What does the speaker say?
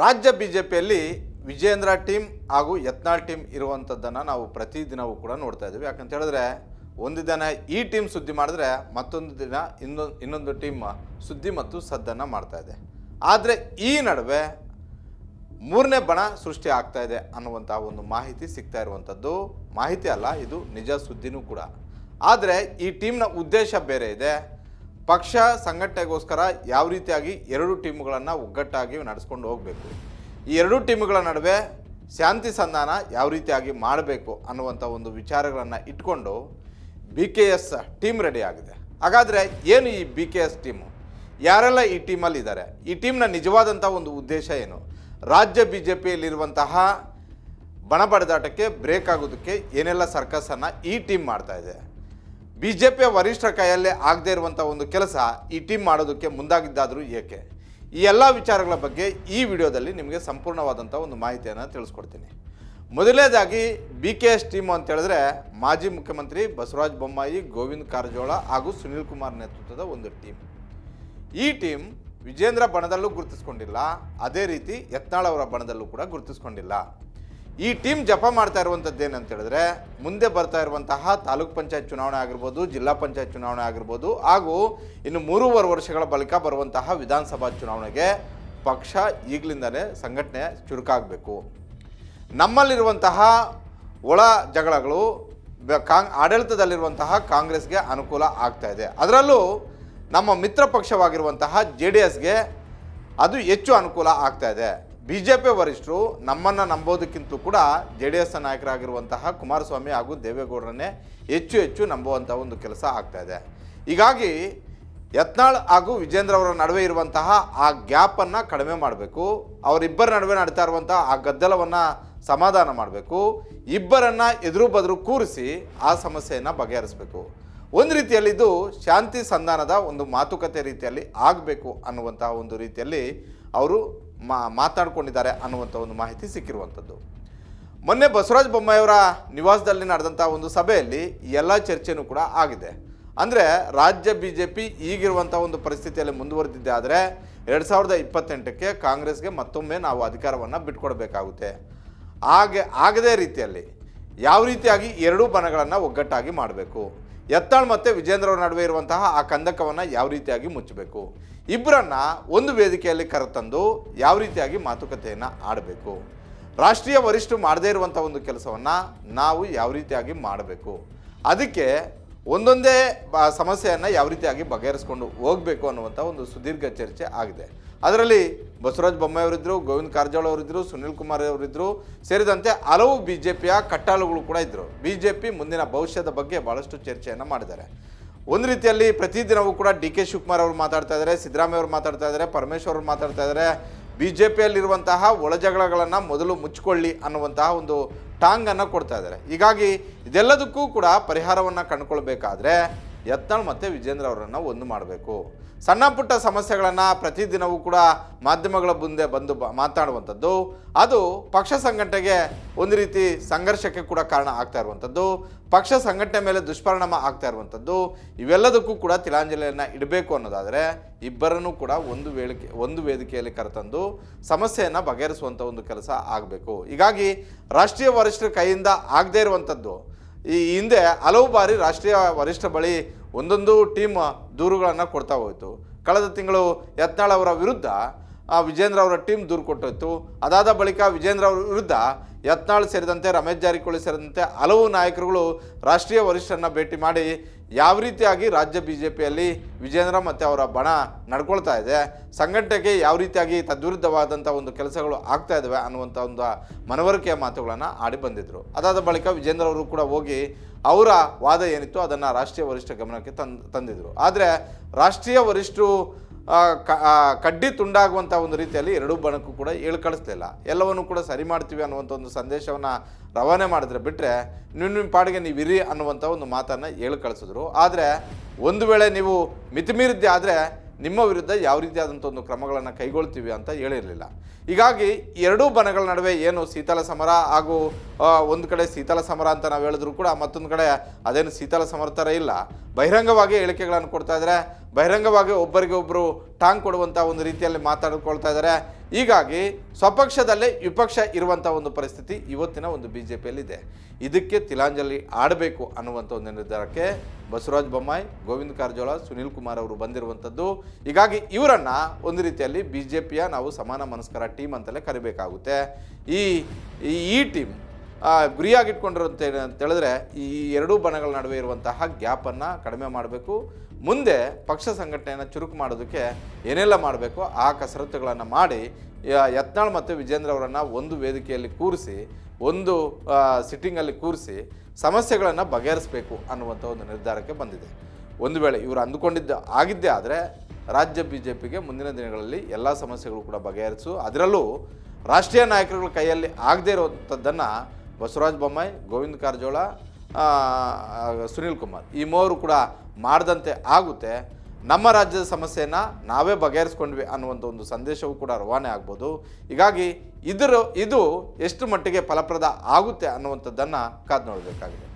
ರಾಜ್ಯ B J ಪಿಯಲ್ಲಿ Vijendra team ಹಾಗೂ ಯತ್ನಾಳ್ ಟೀಮ್ ಇರುವಂಥದ್ದನ್ನು ನಾವು ಪ್ರತಿದಿನವೂ ಕೂಡ ನೋಡ್ತಾ ಇದ್ದೀವಿ. ಯಾಕಂತ ಹೇಳಿದ್ರೆ, ಒಂದು ದಿನ ಈ ಟೀಮ್ ಸುದ್ದಿ ಮಾಡಿದ್ರೆ ಮತ್ತೊಂದು ದಿನ ಇನ್ನೊಂದು ಇನ್ನೊಂದು ಟೀಮ್ ಸುದ್ದಿ ಮತ್ತು ಸದ್ದನ್ನು ಮಾಡ್ತಾ ಇದೆ. ಆದರೆ ಈ ನಡುವೆ ಮೂರನೇ ಬಣ ಸೃಷ್ಟಿ ಆಗ್ತಾ ಇದೆ ಅನ್ನುವಂಥ ಒಂದು ಮಾಹಿತಿ ಸಿಗ್ತಾ ಇರುವಂಥದ್ದು ಮಾಹಿತಿ ಅಲ್ಲ, ಇದು ನಿಜ ಸುದ್ದಿನೂ ಕೂಡ. ಆದರೆ ಈ ಟೀಮ್ನ ಉದ್ದೇಶ ಬೇರೆ ಇದೆ. ಪಕ್ಷ ಸಂಘಟನೆಗೋಸ್ಕರ ಯಾವ ರೀತಿಯಾಗಿ ಎರಡು ಟೀಮ್ಗಳನ್ನು ಒಗ್ಗಟ್ಟಾಗಿ ನಡೆಸ್ಕೊಂಡು ಹೋಗಬೇಕು? ಈ ಎರಡು ಟೀಮ್ಗಳ ನಡುವೆ ಶಾಂತಿ ಸಂಧಾನ ಯಾವ ರೀತಿಯಾಗಿ ಮಾಡಬೇಕು ಅನ್ನುವಂಥ ಒಂದು ವಿಚಾರಗಳನ್ನು ಇಟ್ಕೊಂಡು B K S team ready ಆಗಿದೆ. ಹಾಗಾದರೆ ಏನು ಈ ಬಿ ಕೆ ಎಸ್ ಟೀಮು ಯಾರೆಲ್ಲ ಈ ಟೀಮಲ್ಲಿ ಇದ್ದಾರೆ? ಈ ಟೀಮ್ನ ನಿಜವಾದಂಥ ಒಂದು ಉದ್ದೇಶ ಏನು? ರಾಜ್ಯ ಬಿ ಜೆ ಪಿಯಲ್ಲಿರುವಂತಹ ಬಣ ಬಡಿದಾಟಕ್ಕೆ ಬ್ರೇಕ್ ಆಗೋದಕ್ಕೆ ಏನೆಲ್ಲ ಸರ್ಕಸನ್ನು ಈ ಟೀಮ್ ಮಾಡ್ತಾ ಇದೆ? ಬಿ ಜೆ ಪಿಯ ವರಿಷ್ಠರ ಕೈಯಲ್ಲೇ ಆಗದೇ ಇರುವಂಥ ಒಂದು ಕೆಲಸ ಈ ಟೀಮ್ ಮಾಡೋದಕ್ಕೆ ಮುಂದಾಗಿದ್ದಾದರೂ ಏಕೆ? ಈ ಎಲ್ಲ ವಿಚಾರಗಳ ಬಗ್ಗೆ ಈ ವಿಡಿಯೋದಲ್ಲಿ ನಿಮಗೆ ಸಂಪೂರ್ಣವಾದಂಥ ಒಂದು ಮಾಹಿತಿಯನ್ನು ತಿಳಿಸ್ಕೊಡ್ತೀನಿ. ಮೊದಲನೇದಾಗಿ ಬಿ ಕೆ ಎಸ್ ಟೀಮ್ ಅಂತ ಹೇಳಿದ್ರೆ ಮಾಜಿ ಮುಖ್ಯಮಂತ್ರಿ ಬಸವರಾಜ ಬೊಮ್ಮಾಯಿ, ಗೋವಿಂದ ಕಾರಜೋಳ ಹಾಗೂ ಸುನೀಲ್ ಕುಮಾರ್ ನೇತೃತ್ವದ ಒಂದು ಟೀಮ್. ಈ ಟೀಮ್ ವಿಜೇಂದ್ರ ಬಣದಲ್ಲೂ ಗುರುತಿಸ್ಕೊಂಡಿಲ್ಲ, ಅದೇ ರೀತಿ ಯತ್ನಾಳ್ ಅವರ ಬಣದಲ್ಲೂ ಕೂಡ ಗುರುತಿಸ್ಕೊಂಡಿಲ್ಲ. ಈ ಟೀಮ್ ಜಪ ಮಾಡ್ತಾ ಇರುವಂಥದ್ದು ಏನಂತ ಹೇಳಿದ್ರೆ, ಮುಂದೆ ಬರ್ತಾ ಇರುವಂತಹ ತಾಲೂಕ್ ಪಂಚಾಯತ್ ಚುನಾವಣೆ ಆಗಿರ್ಬೋದು, ಜಿಲ್ಲಾ ಪಂಚಾಯತ್ ಚುನಾವಣೆ ಆಗಿರ್ಬೋದು, ಹಾಗೂ ಇನ್ನು ಮೂರುವರೆ ವರ್ಷಗಳ ಬಳಿಕ ಬರುವಂತಹ ವಿಧಾನಸಭಾ ಚುನಾವಣೆಗೆ ಪಕ್ಷ ಈಗಲಿಂದಲೇ ಸಂಘಟನೆ ಚುರುಕಾಗಬೇಕು. ನಮ್ಮಲ್ಲಿರುವಂತಹ ಒಳ ಜಗಳಗಳು ಕಾಂಗ್ ಆಡಳಿತದಲ್ಲಿರುವಂತಹ ಕಾಂಗ್ರೆಸ್ಗೆ ಅನುಕೂಲ ಆಗ್ತಾ ಇದೆ. ಅದರಲ್ಲೂ ನಮ್ಮ ಮಿತ್ರ ಪಕ್ಷವಾಗಿರುವಂತಹ ಜೆ ಡಿ ಎಸ್ಗೆ ಅದು ಹೆಚ್ಚು ಅನುಕೂಲ ಆಗ್ತಾ ಇದೆ. ಬಿ ಜೆ ಪಿ ವರಿಷ್ಠರು ನಮ್ಮನ್ನು ನಂಬೋದಕ್ಕಿಂತ ಕೂಡ ಜೆ ಡಿ ಎಸ್ ನಾಯಕರಾಗಿರುವಂತಹ ಕುಮಾರಸ್ವಾಮಿ ಹಾಗೂ ದೇವೇಗೌಡರನ್ನೇ ಹೆಚ್ಚು ಹೆಚ್ಚು ನಂಬುವಂಥ ಒಂದು ಕೆಲಸ ಆಗ್ತಾ ಇದೆ. ಹೀಗಾಗಿ ಯತ್ನಾಳ್ ಹಾಗೂ ವಿಜೇಂದ್ರ ಅವರ ನಡುವೆ ಇರುವಂತಹ ಆ ಗ್ಯಾಪನ್ನು ಕಡಿಮೆ ಮಾಡಬೇಕು. ಅವರಿಬ್ಬರ ನಡುವೆ ನಡೀತಾ ಇರುವಂತಹ ಆ ಗದ್ದಲವನ್ನು ಸಮಾಧಾನ ಮಾಡಬೇಕು. ಇಬ್ಬರನ್ನು ಎದುರು ಬದುರು ಕೂರಿಸಿ ಆ ಸಮಸ್ಯೆಯನ್ನು ಬಗೆಹರಿಸಬೇಕು. ಒಂದು ರೀತಿಯಲ್ಲಿ ಇದು ಶಾಂತಿ ಸಂಧಾನದ ಒಂದು ಮಾತುಕತೆ ರೀತಿಯಲ್ಲಿ ಆಗಬೇಕು ಅನ್ನುವಂತಹ ಒಂದು ರೀತಿಯಲ್ಲಿ ಅವರು ಮಾ ಮಾತಾಡ್ಕೊಂಡಿದ್ದಾರೆ ಅನ್ನುವಂಥ ಒಂದು ಮಾಹಿತಿ ಸಿಕ್ಕಿರುವಂಥದ್ದು. ಮೊನ್ನೆ ಬಸವರಾಜ ಬೊಮ್ಮಾಯಿಯವರ ನಿವಾಸದಲ್ಲಿ ನಡೆದಂಥ ಒಂದು ಸಭೆಯಲ್ಲಿ ಎಲ್ಲ ಚರ್ಚೆನೂ ಕೂಡ ಆಗಿದೆ. ಅಂದರೆ ರಾಜ್ಯ ಬಿ ಜೆ ಪಿ ಈಗಿರುವಂಥ ಒಂದು ಪರಿಸ್ಥಿತಿಯಲ್ಲಿ ಮುಂದುವರೆದಿದ್ದೆ ಆದರೆ ಎರಡು ಸಾವಿರದ ಇಪ್ಪತ್ತೆಂಟಕ್ಕೆ ಕಾಂಗ್ರೆಸ್ಗೆ ಮತ್ತೊಮ್ಮೆ ನಾವು ಅಧಿಕಾರವನ್ನು ಬಿಟ್ಕೊಡ್ಬೇಕಾಗುತ್ತೆ. ಹಾಗೆ ಆಗದೇ ರೀತಿಯಲ್ಲಿ ಯಾವ ರೀತಿಯಾಗಿ ಎರಡೂ ಬಣಗಳನ್ನು ಒಗ್ಗಟ್ಟಾಗಿ ಮಾಡಬೇಕು. ಯತ್ನಾಳ್ ಮತ್ತು ವಿಜೇಂದ್ರ ಅವರ ನಡುವೆ ಇರುವಂತಹ ಆ ಕಂದಕವನ್ನು ಯಾವ ರೀತಿಯಾಗಿ ಮುಚ್ಚಬೇಕು? ಇಬ್ಬರನ್ನ ಒಂದು ವೇದಿಕೆಯಲ್ಲಿ ಕರೆತಂದು ಯಾವ ರೀತಿಯಾಗಿ ಮಾತುಕತೆಯನ್ನು ಆಡಬೇಕು? ರಾಷ್ಟ್ರೀಯ ವರಿಷ್ಠರು ಮಾಡದೇ ಇರುವಂಥ ಒಂದು ಕೆಲಸವನ್ನು ನಾವು ಯಾವ ರೀತಿಯಾಗಿ ಮಾಡಬೇಕು? ಅದಕ್ಕೆ ಒಂದೊಂದೇ ಬ ಸಮಸ್ಯೆಯನ್ನು ಯಾವ ರೀತಿಯಾಗಿ ಬಗೆಹರಿಸ್ಕೊಂಡು ಹೋಗಬೇಕು ಅನ್ನುವಂಥ ಒಂದು ಸುದೀರ್ಘ ಚರ್ಚೆ ಆಗಿದೆ. ಅದರಲ್ಲಿ ಬಸವರಾಜ ಬೊಮ್ಮಾಯಿಯವರಿದ್ದರು ಗೋವಿಂದ ಕಾರಜೋಳ ಅವರಿದ್ದರು ಸುನಿಲ್ ಕುಮಾರ್ ಅವರಿದ್ದರು ಸೇರಿದಂತೆ ಹಲವು ಬಿ ಜೆ ಪಿಯ ಕಟ್ಟಾಳುಗಳು ಕೂಡ ಇದ್ದರು ಬಿ ಜೆ ಪಿ ಮುಂದಿನ ಭವಿಷ್ಯದ ಬಗ್ಗೆ ಭಾಳಷ್ಟು ಚರ್ಚೆಯನ್ನು ಮಾಡಿದ್ದಾರೆ. ಒಂದು ರೀತಿಯಲ್ಲಿ ಪ್ರತಿದಿನವೂ ಕೂಡ ಡಿ ಕೆ ಶಿವಕುಮಾರ್ ಅವರು ಮಾತಾಡ್ತಾ ಇದ್ದಾರೆ, ಸಿದ್ದರಾಮಯ್ಯ ಅವರು ಮಾತಾಡ್ತಾ ಇದ್ದಾರೆ, ಪರಮೇಶ್ವರ್ ಅವರು ಮಾತಾಡ್ತಾ ಇದ್ದಾರೆ. ಬಿ ಜೆ ಪಿಯಲ್ಲಿರುವಂತಹ ಒಳಜಗಳಗಳನ್ನು ಮೊದಲು ಮುಚ್ಚಿಕೊಳ್ಳಿ ಅನ್ನುವಂತಹ ಒಂದು ಟಾಂಗನ್ನು ಕೊಡ್ತಾ ಇದ್ದಾರೆ. ಹೀಗಾಗಿ ಇದೆಲ್ಲದಕ್ಕೂ ಕೂಡ ಪರಿಹಾರವನ್ನು ಕಂಡುಕೊಳ್ಬೇಕಾದ್ರೆ ಯತ್ನಾಳ್ ಮತ್ತು ವಿಜೇಂದ್ರ ಅವರನ್ನು ಒಂದು ಮಾಡಬೇಕು. ಸಣ್ಣ ಪುಟ್ಟ ಸಮಸ್ಯೆಗಳನ್ನು ಪ್ರತಿದಿನವೂ ಕೂಡ ಮಾಧ್ಯಮಗಳ ಮುಂದೆ ಬಂದು ಮಾತಾಡುವಂಥದ್ದು. ಅದು ಪಕ್ಷ ಸಂಘಟನೆಗೆ ಒಂದು ರೀತಿ ಸಂಘರ್ಷಕ್ಕೆ ಕೂಡ ಕಾರಣ ಆಗ್ತಾ ಇರುವಂಥದ್ದು. ಪಕ್ಷ ಸಂಘಟನೆ ಮೇಲೆ ದುಷ್ಪರಿಣಾಮ ಆಗ್ತಾ ಇರುವಂಥದ್ದು. ಇವೆಲ್ಲದಕ್ಕೂ ಕೂಡ ತಿಲಾಂಜಲಿಯನ್ನು ಇಡಬೇಕು ಅನ್ನೋದಾದರೆ ಇಬ್ಬರನ್ನೂ ಕೂಡ ಒಂದು ವೇಳಿಕೆ, ಒಂದು ವೇದಿಕೆಯಲ್ಲಿ ಕರೆತಂದು ಸಮಸ್ಯೆಯನ್ನು ಬಗೆಹರಿಸುವಂಥ ಒಂದು ಕೆಲಸ ಆಗಬೇಕು. ಹೀಗಾಗಿ ರಾಷ್ಟ್ರೀಯ ವರಿಷ್ಠರ ಕೈಯಿಂದ ಆಗದೇ ಇರುವಂಥದ್ದು ಈ ಹಿಂದೆ ಹಲವು ಬಾರಿ ರಾಷ್ಟ್ರೀಯ ವರಿಷ್ಠ ಬಳಿ ಒಂದೊಂದು ಟೀಮ್ ದೂರುಗಳನ್ನು ಕೊಡ್ತಾ ಹೋಯಿತು. ಕಳೆದ ತಿಂಗಳು ಯತ್ನಾಳ್ ಅವರ ವಿರುದ್ಧ ಆ, ವಿಜೇಂದ್ರ ಅವರ ಟೀಮ್ ದೂರು ಕೊಟ್ಟಿತ್ತು. ಅದಾದ ಬಳಿಕ ವಿಜೇಂದ್ರ ಅವರ ವಿರುದ್ಧ ಯತ್ನಾಳ್ ಸೇರಿದಂತೆ ರಮೇಶ್ ಜಾರಕಿಹೊಳಿ ಸೇರಿದಂತೆ ಹಲವು ನಾಯಕರುಗಳು ರಾಷ್ಟ್ರೀಯ ವರಿಷ್ಠರನ್ನ ಭೇಟಿ ಮಾಡಿ ಯಾವ ರೀತಿಯಾಗಿ ರಾಜ್ಯ ಬಿ ಜೆ ಪಿಯಲ್ಲಿ ವಿಜೇಂದ್ರ ಮತ್ತು ಅವರ ಬಣ ನಡ್ಕೊಳ್ತಾ ಇದೆ ಸಂಘಟನೆಗೆ ಯಾವ ರೀತಿಯಾಗಿ ತದ್ವಿರುದ್ಧವಾದಂಥ ಒಂದು ಕೆಲಸಗಳು ಆಗ್ತಾ ಇದ್ದಾವೆ ಅನ್ನುವಂಥ ಒಂದು ಮನವರಿಕೆಯ ಮಾತುಗಳನ್ನು ಆಡಿ ಬಂದಿದ್ದರು ಅದಾದ ಬಳಿಕ ವಿಜೇಂದ್ರ ಅವರು ಕೂಡ ಹೋಗಿ ಅವರ ವಾದ ಏನಿತ್ತು ಅದನ್ನು ರಾಷ್ಟ್ರೀಯ ವರಿಷ್ಠ ಗಮನಕ್ಕೆ ತಂದು ತಂದಿದ್ದರು ಆದರೆ ರಾಷ್ಟ್ರೀಯ ವರಿಷ್ಠರು ಕಡ್ಡಿ ತುಂಡಾಗುವಂಥ ಒಂದು ರೀತಿಯಲ್ಲಿ ಎರಡೂ ಬಣಕ್ಕೂ ಕೂಡ ಏಳು ಕಳಿಸ್ಲಿಲ್ಲ ಎಲ್ಲವನ್ನು ಕೂಡ ಸರಿ ಮಾಡ್ತೀವಿ ಅನ್ನುವಂಥ ಒಂದು ಸಂದೇಶವನ್ನು ರವಾನೆ ಮಾಡಿದ್ರೆ ಬಿಟ್ಟರೆ ನಿಮ್ಮ ನಿಮ್ಮ ಪಾಡಿಗೆ ನೀವು ಇರಿ ಅನ್ನುವಂಥ ಒಂದು ಮಾತನ್ನು ಹೇಳಿ ಕಳಿಸಿದ್ರು. ಆದರೆ ಒಂದು ವೇಳೆ ನೀವು ಮಿತಿಮೀರಿದ್ದೆ ಆದರೆ ನಿಮ್ಮ ವಿರುದ್ಧ ಯಾವ ರೀತಿಯಾದಂಥ ಒಂದು ಕ್ರಮಗಳನ್ನು ಕೈಗೊಳ್ತೀವಿ ಅಂತ ಹೇಳಿರಲಿಲ್ಲ. ಹೀಗಾಗಿ ಎರಡೂ ಬನಗಳ ನಡುವೆ ಏನು ಶೀತಲ ಸಮರ ಹಾಗೂ ಒಂದು ಕಡೆ ಶೀತಲ ಸಮರ ಅಂತ ನಾವು ಹೇಳಿದ್ರು ಕೂಡ ಮತ್ತೊಂದು ಕಡೆ ಅದೇನು ಶೀತಲ ಸಮರ ಥರ ಇಲ್ಲ. ಬಹಿರಂಗವಾಗಿ ಹೇಳಿಕೆಗಳನ್ನು ಕೊಡ್ತಾ ಇದ್ದಾರೆ ಬಹಿರಂಗವಾಗಿ ಒಬ್ಬರಿಗೆ ಒಬ್ಬರು ಟಾಂಗ್ ಕೊಡುವಂಥ ಒಂದು ರೀತಿಯಲ್ಲಿ ಮಾತಾಡಿಕೊಳ್ತಾ ಇದ್ದಾರೆ ಹೀಗಾಗಿ ಸ್ವಪಕ್ಷದಲ್ಲೇ ವಿಪಕ್ಷ ಇರುವಂಥ ಒಂದು ಪರಿಸ್ಥಿತಿ ಇವತ್ತಿನ ಒಂದು ಬಿ ಜೆ ಪಿಯಲ್ಲಿದೆ ಇದಕ್ಕೆ ತಿಲಾಂಜಲಿ ಆಡಬೇಕು ಅನ್ನುವಂಥ ಒಂದು ನಿರ್ಧಾರಕ್ಕೆ ಬಸವರಾಜ ಬೊಮ್ಮಾಯಿ, ಗೋವಿಂದ ಕಾರಜೋಳ, ಸುನಿಲ್ ಕುಮಾರ್ ಅವರು ಬಂದಿರುವಂಥದ್ದು ಹೀಗಾಗಿ ಇವರನ್ನು ಒಂದು ರೀತಿಯಲ್ಲಿ ಬಿ ಜೆ ಪಿಯ ನಾವು ಸಮಾನ ಮನಸ್ಕರ ಟೀಮ್ ಅಂತಲೇ ಕರಿಬೇಕಾಗುತ್ತೆ. ಈ, ಈ- ಟೀಮ್ ಏನು ಅಂತ ಹೇಳಿದ್ರೆ ಈ ಎರಡೂ ಬಣಗಳ ನಡುವೆ ಇರುವಂತಹ ಗ್ಯಾಪನ್ನು ಕಡಿಮೆ ಮಾಡಬೇಕು. ಮುಂದೆ ಪಕ್ಷ ಸಂಘಟನೆಯನ್ನು ಚುರುಕು ಮಾಡೋದಕ್ಕೆ ಏನೆಲ್ಲ ಮಾಡಬೇಕು, ಆ ಕಸರತ್ತುಗಳನ್ನು ಮಾಡಿ ಯತ್ನಾಳ್ ಮತ್ತು ವಿಜೇಂದ್ರ ಅವರನ್ನು ಒಂದು ವೇದಿಕೆಯಲ್ಲಿ ಕೂರಿಸಿ, ಒಂದು ಸಿಟ್ಟಿಂಗಲ್ಲಿ ಕೂರಿಸಿ ಸಮಸ್ಯೆಗಳನ್ನು ಬಗೆಹರಿಸಬೇಕು ಅನ್ನುವಂಥ ಒಂದು ನಿರ್ಧಾರಕ್ಕೆ ಬಂದಿದೆ. ಒಂದು ವೇಳೆ ಇವರು ಅಂದುಕೊಂಡಿದ್ದ, ಆಗಿದ್ದೇ ಆದರೆ ರಾಜ್ಯ ಬಿ ಜೆ ಪಿಗೆ ಮುಂದಿನ ದಿನಗಳಲ್ಲಿ ಎಲ್ಲ ಸಮಸ್ಯೆಗಳು ಕೂಡ ಬಗೆಹರಿಸು. ಅದರಲ್ಲೂ ರಾಷ್ಟ್ರೀಯ ನಾಯಕರುಗಳ ಕೈಯಲ್ಲಿ ಆಗದೇ ಇರುವಂಥದ್ದನ್ನು ಬಸವರಾಜ ಬೊಮ್ಮಾಯಿ, ಗೋವಿಂದ ಕಾರಜೋಳ ಸುನೀಲ್ ಕುಮಾರ್. ಈ ಮೂವರು ಕೂಡ ಮಾಡಿದಂತೆ ಆಗುತ್ತೆ. ನಮ್ಮ ರಾಜ್ಯದ ಸಮಸ್ಯೆಯನ್ನು ನಾವೇ ಬಗೆಹರಿಸ್ಕೊಂಡ್ವಿ ಅನ್ನುವಂಥ ಒಂದು ಸಂದೇಶವೂ ಕೂಡ ರವಾನೆ ಆಗ್ಬೋದು. ಹೀಗಾಗಿ ಇದರ, ಇದು ಎಷ್ಟು ಮಟ್ಟಿಗೆ ಫಲಪ್ರದ ಆಗುತ್ತೆ ಅನ್ನುವಂಥದ್ದನ್ನು ಕಾದು ನೋಡಬೇಕಾಗಿದೆ.